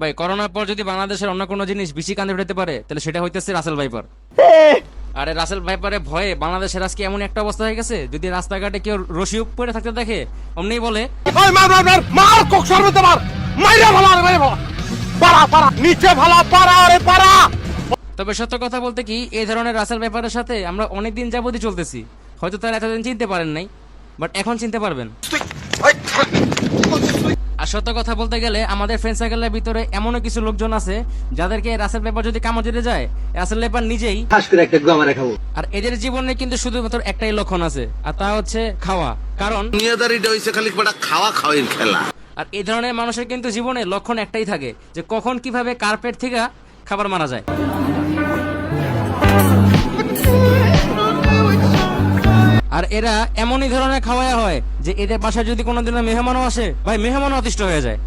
ভাই করোনার পর যদি বাংলাদেশের অন্য কোনো জিনিস বেশি কান্দে উঠাতে পারে তাহলে সেটা হইতেছে রাসেল ভাইপার। আরে রাসেল ভাইপারে ভয়ে বাংলাদেশের আজকে এমন একটা অবস্থা হয়ে গেছে যদি রাস্তাঘাটে কেউ রশি উপরে থাকতে দেখে অমনি বলে মার মার মার মার মাইরা ভালো আরে ভালো পারা পারা নিচে ভালো পারা আরে পারা তবে সত্য কথা বলতে কি এই ধরনের রাসেল ব্যাপারের সাথে আমরা অনেক দিন যাবতই চলতেছি। হয়তো তারা এতদিন চিনতে পারেন নাই বাট এখন চিনতে পারবেন। আর সত্য কথা বলতে গেলে আমাদের ফ্রেন্ড সার্কেলের ভিতরে এমনও কিছু লোকজন আছে যাদেরকে রাসেল পেপার যদি কামড় দিতে যায় রাসেল পেপার নিজেই একটা গামারে খাব। আর এদের জীবনে কিন্তু শুধুমাত্র একটাই লক্ষণ আছে আর তা হচ্ছে খাওয়া। কারণ দুনিয়াদারিটা হইছে খালি খাওয়া খাওয়ার খেলা। আর এই ধরনের মানুষের কিন্তু জীবনে লক্ষণ একটাই থাকে যে কখন কীভাবে কার্পেট থেকে খাবার মারা যায়। আর এরা এমনই ধরনের খাওয়ায়া হয় যে এদের বাসায় যদি কোনোদিনও মেহমানও আসে, ভাই, মেহমানও অতিষ্ঠ হয়ে যায়।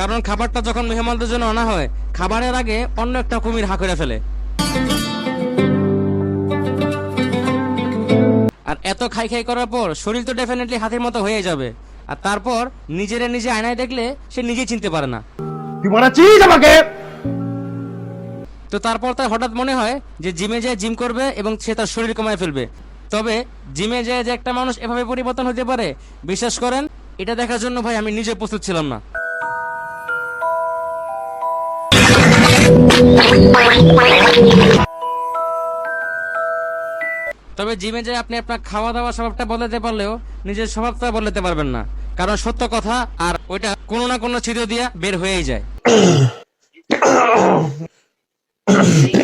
কারণ খাবারটা যখন মেহমানদের জন্য আনা হয়, খাবারের আগে অন্য একটা কুমির হা করে ফেলে। আর এত খাই খাই করার পর শরীর তো ডেফিনেটলি হাতের মতো হয়ে যাবে। আর তারপর নিজেরে নিজে আয়নায় দেখলে সে নিজেই চিনতে পারে না। তুই মারাচ্ছিস আমাকে? তো তারপর তার হঠাৎ মনে হয় যে জিমে যায় জিম করবে এবং সে তার শরীর কমায় ফেলবে। তবে জিমে যায় যে একটা মানুষ এভাবে পরিবর্তন হতে পারে, বিশ্বাস করেন, এটা দেখার জন্য ভাই আমি নিজে প্রস্তুত ছিলাম না। তবে জিমে যে আপনি আপনার খাওয়া দাওয়া স্বভাবটা বদলাতে পারলেও নিজের স্বভাবটা বদলাতে পারবেন না। কারণ সত্য কথা আর ওইটা কোনো না কোনো ছিদ্র দিয়া বের হয়েই যায়। Yeah.